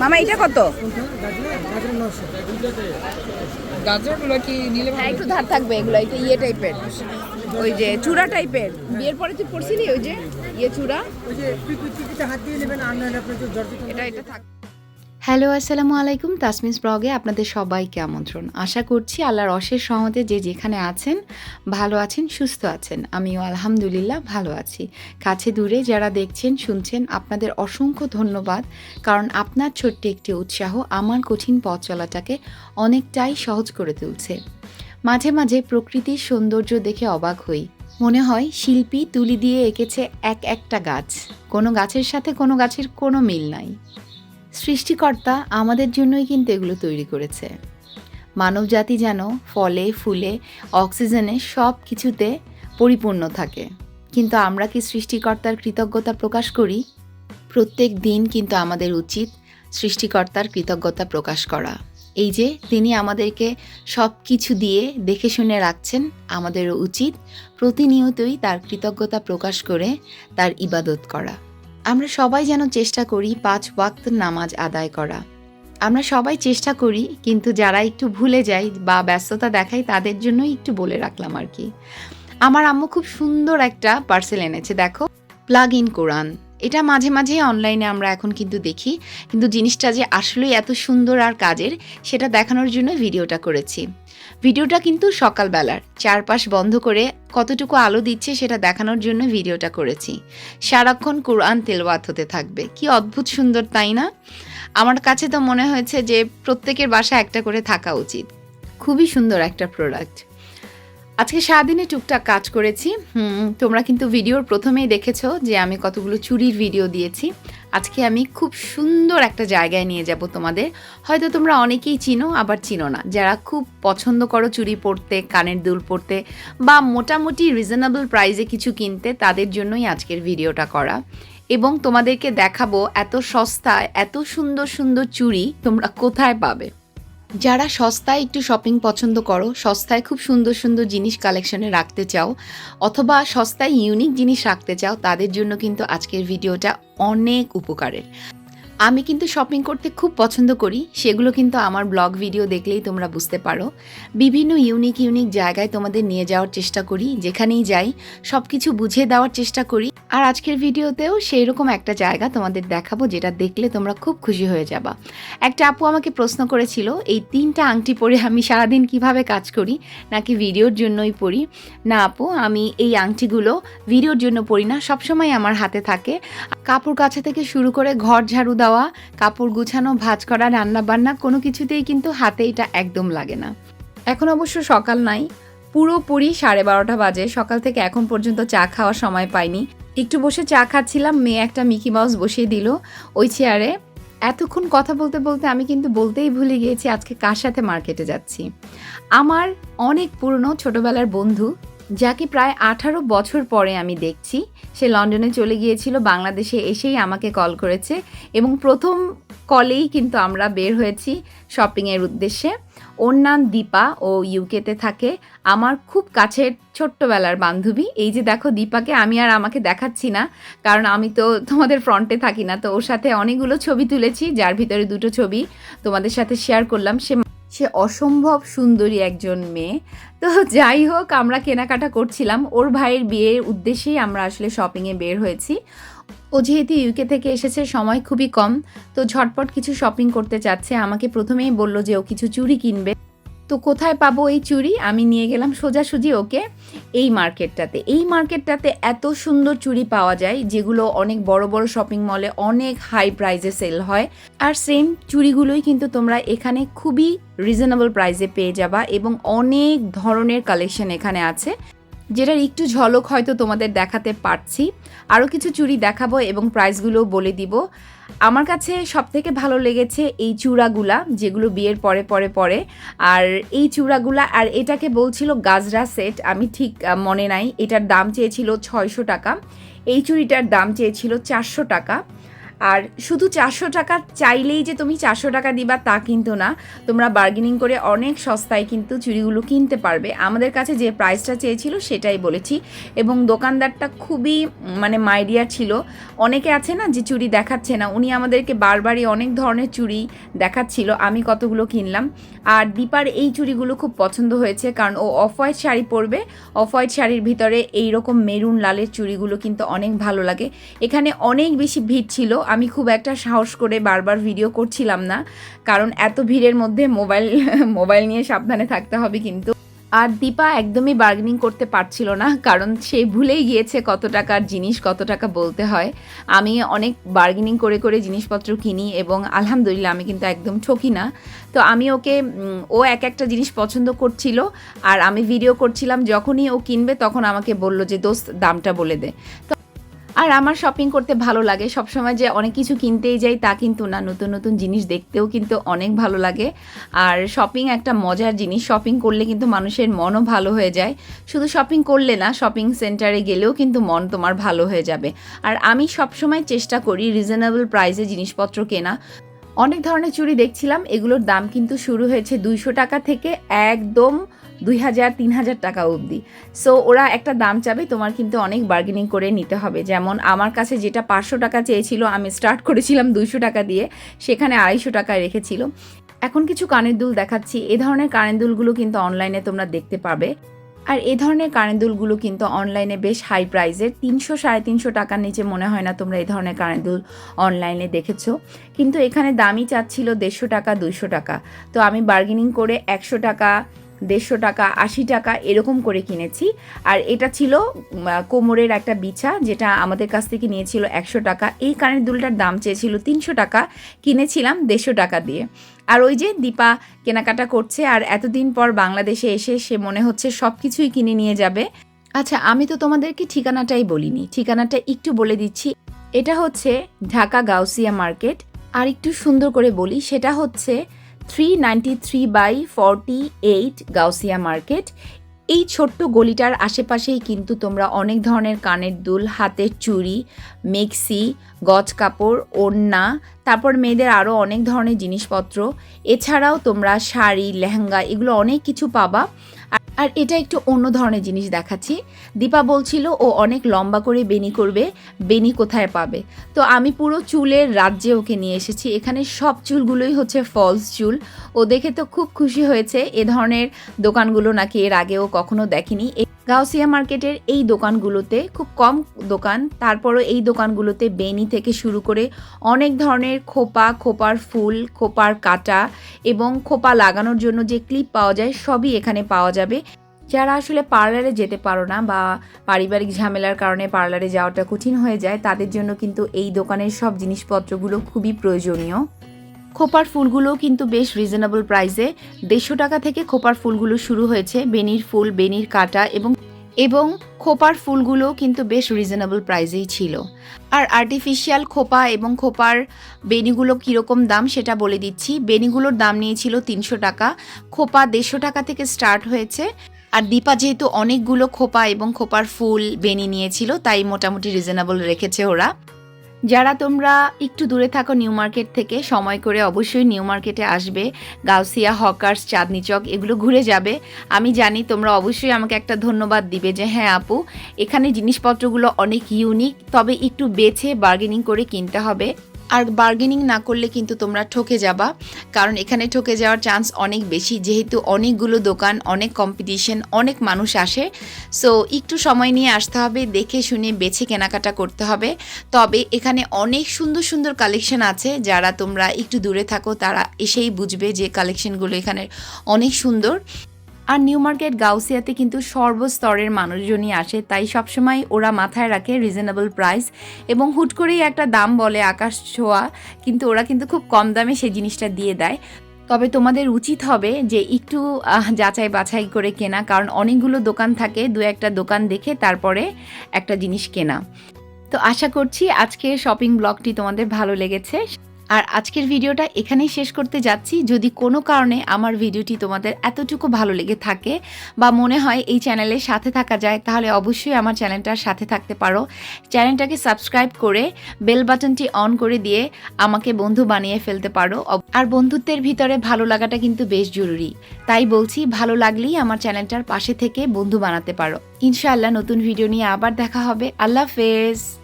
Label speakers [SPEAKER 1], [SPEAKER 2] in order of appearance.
[SPEAKER 1] মামা এটা কত?
[SPEAKER 2] গাজরগুলো কি নিলে
[SPEAKER 1] হ্যাঁ একটু ধার থাকবে এগুলো এটা ইয়ে টাইপের। ওই যে চূড়া টাইপের। বিয়ের পরে তুই পড়ছিলি ওই যে ইয়ে চূড়া? এটা এটা থাক
[SPEAKER 3] হ্যালো, আসসালামু আলাইকুম। তাসমিস ব্লগে আপনাদের সবাইকে আমন্ত্রণ। আশা করছি আল্লাহর অশেষ সহমতে যে যেখানে আছেন, ভালো আছেন, সুস্থ আছেন। আমিও আলহামদুলিল্লাহ ভালো আছি। কাছে দূরে যারা দেখছেন, শুনছেন, আপনাদের অসংখ্য ধন্যবাদ। কারণ আপনার ছোট্ট একটি উৎসাহ আমার কঠিন পথ চলাটাকে অনেকটাই সহজ করে তুলছে। মাঝে মাঝে প্রকৃতির সৌন্দর্য দেখে অবাক হই। মনে হয় শিল্পী তুলি দিয়ে এঁকেছে এক একটা গাছ। কোনো গাছের সাথে কোনো গাছের কোনো মিল নাই। সৃষ্টিকর্তা আমাদের জন্যই কিন্তু এগুলো তৈরি করেছে। মানবজাতি যেন ফলে, ফুলে, অক্সিজেনে সব কিছুতে পরিপূর্ণ থাকে। কিন্তু আমরা কি সৃষ্টিকর্তার কৃতজ্ঞতা প্রকাশ করি? প্রত্যেক দিন কিন্তু আমাদের উচিত সৃষ্টিকর্তার কৃতজ্ঞতা প্রকাশ করা। এই যে তিনি আমাদেরকে সব কিছু দিয়ে দেখে শুনে রাখছেন আমাদের উচিত প্রতিনিয়তই তার কৃতজ্ঞতা প্রকাশ করে তার ইবাদত করা। আমরা সবাই যেন চেষ্টা করি পাঁচ ওয়াক্ত নামাজ আদায় করা। আমরা সবাই চেষ্টা করি, কিন্তু যারা একটু ভুলে যায় বা ব্যস্ততা দেখায় তাদের জন্যই একটু বলে রাখলাম আর কি। আমার আম্মু খুব সুন্দর একটা পার্সেল এনেছে, দেখো। প্লাগ ইন কোরআন এটা মাঝে মাঝে অনলাইনে আমরা এখন কিন্তু দেখি। কিন্তু জিনিসটা যে আসলেই এত সুন্দর আর কাজের, সেটা দেখানোর জন্য ভিডিওটা করেছি। ভিডিওটা কিন্তু সকালবেলার। চারপাশ বন্ধ করে কতটুকু আলো দিচ্ছে সেটা দেখানোর জন্য ভিডিওটা করেছি। সারাক্ষণ কোরআন তেলওয়াত হতে থাকবে। কি অদ্ভুত সুন্দর, তাই না? আমার কাছে তো মনে হয়েছে যে প্রত্যেকের বাসা একটা করে থাকা উচিত। খুবই সুন্দর একটা প্রোডাক্ট আজকে সারাদিনে টুকটাক কাজ করেছি। হুম, তোমরা কিন্তু ভিডিওর প্রথমেই দেখেছ যে আমি কতগুলো চুরির ভিডিও দিয়েছি। আজকে আমি খুব সুন্দর একটা জায়গায় নিয়ে যাব তোমাদের। হয়তো তোমরা অনেকেই চিনো আবার চিনো না। যারা খুব পছন্দ করো চুরি পরতে কানের দুল পরতে বা মোটামুটি রিজনেবল প্রাইসে কিছু কিনতে তাদের জন্যই আজকের ভিডিওটা করা। এবং তোমাদেরকে দেখাবো এত সস্তায় এত সুন্দর সুন্দর চুড়ি তোমরা কোথায় পাবে। যারা সস্তায় একটু শপিং পছন্দ করো, সস্তায় খুব সুন্দর সুন্দর জিনিস কালেকশনে রাখতে চাও, অথবা সস্তায় ইউনিক জিনিস রাখতে চাও, তাদের জন্য কিন্তু আজকের ভিডিওটা অনেক উপকারের। আমি কিন্তু শপিং করতে খুব পছন্দ করি। সেগুলো কিন্তু আমার ব্লগ ভিডিও দেখলেই তোমরা বুঝতে পারো। বিভিন্ন ইউনিক ইউনিক জায়গায় তোমাদের নিয়ে যাওয়ার চেষ্টা করি। যেখানেই যাই সব কিছু বুঝিয়ে দেওয়ার চেষ্টা করি। আর আজকের ভিডিওতেও সেই রকম একটা জায়গা তোমাদের দেখাবো, যেটা দেখলে তোমরা খুব খুশি হয়ে যাবা। একটা আপু আমাকে প্রশ্ন করেছিল, এই তিনটা আংটি পরে আমি সারাদিন কীভাবে কাজ করি? নাকি ভিডিওর জন্যই পরি? না আপু, আমি এই আংটিগুলো ভিডিওর জন্য পড়ি না, সবসময় আমার হাতে থাকে। কাপড় কাছা থেকে শুরু করে ঘর ঝাড়ু দেওয়া, কাপড় গুছানো, ভাজ করা, রান্না বান্না, কোনো কিছুতেই কিন্তু হাতে এটা একদম লাগে না। এখন অবশ্য সকাল নাই, পুরোপুরি সাড়ে বারোটা বাজে, সকাল থেকে এখন পর্যন্ত চা খাওয়ার সময় পাইনি। একটু বসে চা খাচ্ছিলাম, মেয়ে একটা মিকি মাউস বসিয়ে দিল ওই চেয়ারে। এতক্ষণ কথা বলতে বলতে আমি কিন্তু বলতেই ভুলে গিয়েছি আজকে কার সাথে মার্কেটে যাচ্ছি। আমার অনেক পুরনো ছোটবেলার বন্ধু যাকে প্রায় আঠারো বছর পরে আমি দেখছি। সে লন্ডনে চলে গিয়েছিল, বাংলাদেশে এসেই আমাকে কল করেছে এবং প্রথম কলেই কিন্তু আমরা বের হয়েছি শপিংয়ের উদ্দেশ্যে। ওর নাম দীপা, ও ইউকেতে থাকে। আমার খুব কাছের ছোট্টবেলার বান্ধবী। এই যে দেখো দীপাকে, আমি আর আমাকে দেখাচ্ছি না, কারণ আমি তো তোমাদের ফ্রন্টে থাকি না। তো ওর সাথে অনেকগুলো ছবি তুলেছি, যার ভিতরে দুটো ছবি তোমাদের সাথে শেয়ার করলাম। সে সে অসম্ভব সুন্দরী একজন মেয়ে। তো যাই হোক, আমরা কেনাকাটা করছিলাম। ওর ভাইয়ের বিয়ের উদ্দেশ্যেই আমরা আসলে শপিংয়ে বের হয়েছি। ও যেহেতু ইউকে থেকে এসেছে, সময় খুবই কম। তো ঝটপট কিছু শপিং করতে চাচ্ছে। আমাকে প্রথমেই বলল যে ও কিছু চুড়ি কিনবে। তো কোথায় পাবো এই চুড়ি? আমি নিয়ে গেলাম সোজাসুজি ওকে এই মার্কেটটাতে। এই মার্কেটটাতে এত সুন্দর চুড়ি পাওয়া যায়, যেগুলো অনেক বড় বড় শপিং মলে অনেক হাই প্রাইজে সেল হয়। আর সেম চুড়িগুলোই কিন্তু তোমরা এখানে খুবই রিজনেবল প্রাইসে পেয়ে যাবা এবং অনেক ধরনের কালেকশন এখানে আছে। যেটার একটু ঝলক হয়তো তোমাদের দেখাতে পারছি। আরও কিছু চুড়ি দেখাবো এবং প্রাইসগুলোও বলে দিব। আমার কাছে সব থেকে ভালো লেগেছে এই চূড়াগুলা, যেগুলো বিয়ের পরে পরে পরে। আর এই চূড়াগুলা, আর এটাকে বলছিল গাজরা সেট, আমি ঠিক মনে নাই। এটার দাম চেয়েছিল ছয়শো টাকা। এই চুড়িটার দাম চেয়েছিল চারশো টাকা।
[SPEAKER 1] আর শুধু চারশো টাকা চাইলেই যে তুমি চারশো টাকা দিবা তা কিন্তু না। তোমরা বার্গেনিং করে অনেক সস্তায় কিন্তু চুড়িগুলো কিনতে পারবে। আমাদের কাছে যে প্রাইসটা চেয়েছিল সেটাই বলেছি। এবং দোকানদারটা খুবই মানে মাইডিয়া ছিল। অনেকে আছে না যে চুড়ি দেখাচ্ছে না। উনি আমাদেরকে বারবারই অনেক ধরনের চুড়ি দেখাচ্ছিল। আমি কতগুলো কিনলাম। আর দীপার এই চুড়িগুলো খুব পছন্দ হয়েছে কারণ ও অফ হোয়াইট শাড়ি পরবে। অফ হোয়াইট শাড়ির ভিতরে এই রকম মেরুন লালের চুড়িগুলো কিন্তু অনেক ভালো লাগে। এখানে অনেক বেশি ভিড় ছিল আমি খুব একটা সাহস করে বারবার ভিডিও করছিলাম না, কারণ এত ভিড়ের মধ্যে মোবাইল মোবাইল নিয়ে সাবধানে থাকতে হবে কিন্তু। আর দীপা একদমই বার্গেনিং করতে পারছিল না, কারণ সে ভুলেই গিয়েছে কত টাকার জিনিস কত টাকা বলতে হয়। আমি অনেক বার্গেনিং করে করে জিনিসপত্র কিনি এবং আলহামদুলিল্লাহ আমি কিন্তু একদম ঠকি না। তো আমি ওকে ও এক একটা জিনিস পছন্দ করছিল আর আমি ভিডিও করছিলাম, যখনই ও কিনবে তখন আমাকে বলল যে, দোস্ত, দামটা বলে দে। তো আর আমার শপিং করতে ভালো লাগে। সবসময় যে অনেক কিছু কিনতেই যাই, তা কিন্তু না। নতুন নতুন জিনিস দেখতেও কিন্তু অনেক ভালো লাগে। আর শপিং একটা মজার জিনিস। শপিং করলে কিন্তু মানুষের মনও ভালো হয়ে যায়। শুধু শপিং করলে না শপিং সেন্টারে গেলেও কিন্তু মন তোমার ভালো হয়ে যাবে। আর আমি সবসময় চেষ্টা করি রিজনেবল প্রাইসে জিনিসপত্র কেনা। অনেক ধরনের চুড়ি দেখছিলাম। এগুলোর দাম কিন্তু শুরু হয়েছে দুইশো টাকা থেকে একদম দুই হাজার, তিন হাজার টাকা অবধি। সো ওরা একটা দাম চাবে, তোমার কিন্তু অনেক বার্গেনিং করে নিতে হবে। যেমন আমার কাছে যেটা পাঁচশো টাকা চেয়েছিল, আমি স্টার্ট করেছিলাম দুইশো টাকা দিয়ে, সেখানে আড়াইশো টাকায় রেখেছিল। এখন কিছু কানের দুল দেখাচ্ছি। এ ধরনের কানের দুলগুলো কিন্তু অনলাইনে তোমরা দেখতে পাবে। আর এ ধরনের কানের দুলগুলো কিন্তু অনলাইনে বেশ হাই প্রাইসের তিনশো, সাড়ে তিনশো টাকার নিচে মনে হয় না তোমরা এই ধরনের কানের দুল অনলাইনে দেখেছ। কিন্তু এখানে দামই চাচ্ছিল দেড়শো টাকা, দুইশো টাকা। তো আমি বার্গেনিং করে একশো টাকা দেড়শো টাকা, আশি টাকা এরকম করে কিনেছি। আর এটা ছিল কোমরের একটা বিছা যেটা আমাদের কাছ থেকে নিয়েছিল একশো টাকা। এই কানের দুলটার দাম চেয়েছিল তিনশো টাকা, কিনেছিলাম দেড়শো টাকা দিয়ে। আর ওই যে দীপা কেনাকাটা করছে, আর এতদিন পর বাংলাদেশে এসে সে মনে হচ্ছে সব কিছুই কিনে নিয়ে যাবে। আচ্ছা আমি তো তোমাদেরকে ঠিকানাটাই বলিনি। ঠিকানাটা একটু বলে দিচ্ছি। এটা হচ্ছে ঢাকা গাউসিয়া মার্কেট। আর একটু সুন্দর করে বলি, সেটা হচ্ছে three ninety three by forty eight Gausia market এই ছোট্ট গলিটার আশেপাশেই কিন্তু তোমরা অনেক ধরনের কানের দুল, হাতের চুড়ি, মেক্সি, গজ কাপড়, ওড়না, তারপর মেয়েদের আরও অনেক ধরনের জিনিসপত্র। এছাড়াও তোমরা শাড়ি, লেহেঙ্গা, এগুলো অনেক কিছু পাবা। আর- এটা একটু অন্য ধরনের জিনিস দেখাচ্ছি। দীপা বলছিল, ও অনেক লম্বা করে বেনি করবে বেনি কোথায় পাবে? তো আমি পুরো চুলের রাজ্যে ওকে নিয়ে এসেছি। এখানে সব চুলগুলোই হচ্ছে ফলস চুল। ও দেখে তো খুব খুশি হয়েছে, এ ধরনের দোকানগুলো নাকি এর আগেও কখনো দেখেনি। গাউসিয়া মার্কেটের এই দোকানগুলোতে খুব কম দোকান, তারপরও এই দোকানগুলোতে বেনি থেকে শুরু করে অনেক ধরনের খোপা, খোপার ফুল, খোপার কাটা এবং খোপা লাগানোর জন্য যে ক্লিপ পাওয়া যায় সবই এখানে পাওয়া যাবে। যারা আসলে পার্লারে যেতে পারো না বা পারিবারিক ঝামেলার কারণে পার্লারে যাওয়াটা কঠিন হয়ে যায়, তাদের জন্য কিন্তু এই দোকানের সব জিনিসপত্রগুলো খুবই প্রয়োজনীয়। খোপার ফুলগুলো কিন্তু বেশ রিজনেবল প্রাইসে দেড়শো টাকা থেকে খোপার ফুলগুলো শুরু হয়েছে, বেনির ফুল, বেনির কাটা এবং এবং খোপার ফুলগুলো কিন্তু বেশ রিজনেবল প্রাইসেই ছিল। আর আর্টিফিশিয়াল খোপা এবং খোপার বেনিগুলো কীরকম দাম সেটা বলে দিচ্ছি। বেনিগুলোর দাম নিয়েছিল তিনশো টাকা। খোপা দেড়শো টাকা থেকে স্টার্ট হয়েছে। আর দীপা যেহেতু অনেকগুলো খোপা এবং খোপার ফুল, বেনি নিয়েছিল, তাই মোটামুটি রিজনেবল রেখেছে ওরা। যারা তোমরা একটু দূরে থাকো নিউ মার্কেট থেকে, সময় করে অবশ্যই নিউ মার্কেটে আসবে। গাউসিয়া, হকার্স, চাঁদনি চক, এগুলো ঘুরে যাবে। আমি জানি তোমরা অবশ্যই আমাকে একটা ধন্যবাদ দিবে যে হ্যাঁ আপু, এখানে জিনিসপত্রগুলো অনেক ইউনিক তবে একটু বেছে বার্গেনিং করে কিনতে হবে। আর বার্গেনিং না করলে কিন্তু তোমরা ঠকে যাবা। কারণ এখানে ঠকে যাওয়ার চান্স অনেক বেশি। যেহেতু অনেকগুলো দোকান, অনেক কম্পিটিশন অনেক মানুষ আসে। সো একটু সময় নিয়ে আসতে হবে, দেখে শুনে বেছে কেনাকাটা করতে হবে। তবে এখানে অনেক সুন্দর সুন্দর কালেকশন আছে। যারা তোমরা একটু দূরে থাকো, তারা এসেই বুঝবে যে কালেকশনগুলো এখানে অনেক সুন্দর। আর নিউ মার্কেট গাউসিয়াতে কিন্তু সর্বস্তরের মানুষজনই আসে, তাই সবসময় ওরা মাথায় রাখে রিজনেবল প্রাইস এবং হুট করেই একটা দাম বলে আকাশ ছোঁয়া, কিন্তু ওরা কিন্তু খুব কম দামে সেই জিনিসটা দিয়ে দেয়। তবে তোমাদের উচিত হবে যে একটু যাচাই বাছাই করে কেনা, কারণ অনেকগুলো দোকান থাকে, দু একটা দোকান দেখে তারপরে একটা জিনিস কেনা। তো আশা করছি আজকের শপিং ব্লগটি তোমাদের ভালো লেগেছে।
[SPEAKER 3] আর আজকের ভিডিওটা এখানেই শেষ করতে যাচ্ছি। যদি কোনো কারণে আমার ভিডিওটি তোমাদের এতটুকু ভালো লেগে থাকে বা মনে হয় এই চ্যানেলের সাথে থাকা যায়, তাহলে অবশ্যই আমার চ্যানেলটার সাথে থাকতে পারো। চ্যানেলটাকে সাবস্ক্রাইব করে বেল বাটনটি অন করে দিয়ে আমাকে বন্ধু বানিয়ে ফেলতে পারো। আর বন্ধুত্বের ভিতরে ভালো লাগাটা কিন্তু বেশ জরুরি। তাই বলছি, ভালো লাগলেই আমার চ্যানেলটার পাশে থেকে বন্ধু বানাতে পারো। ইনশাআল্লাহ নতুন ভিডিও নিয়ে আবার দেখা হবে। আল্লাহ হাফেজ।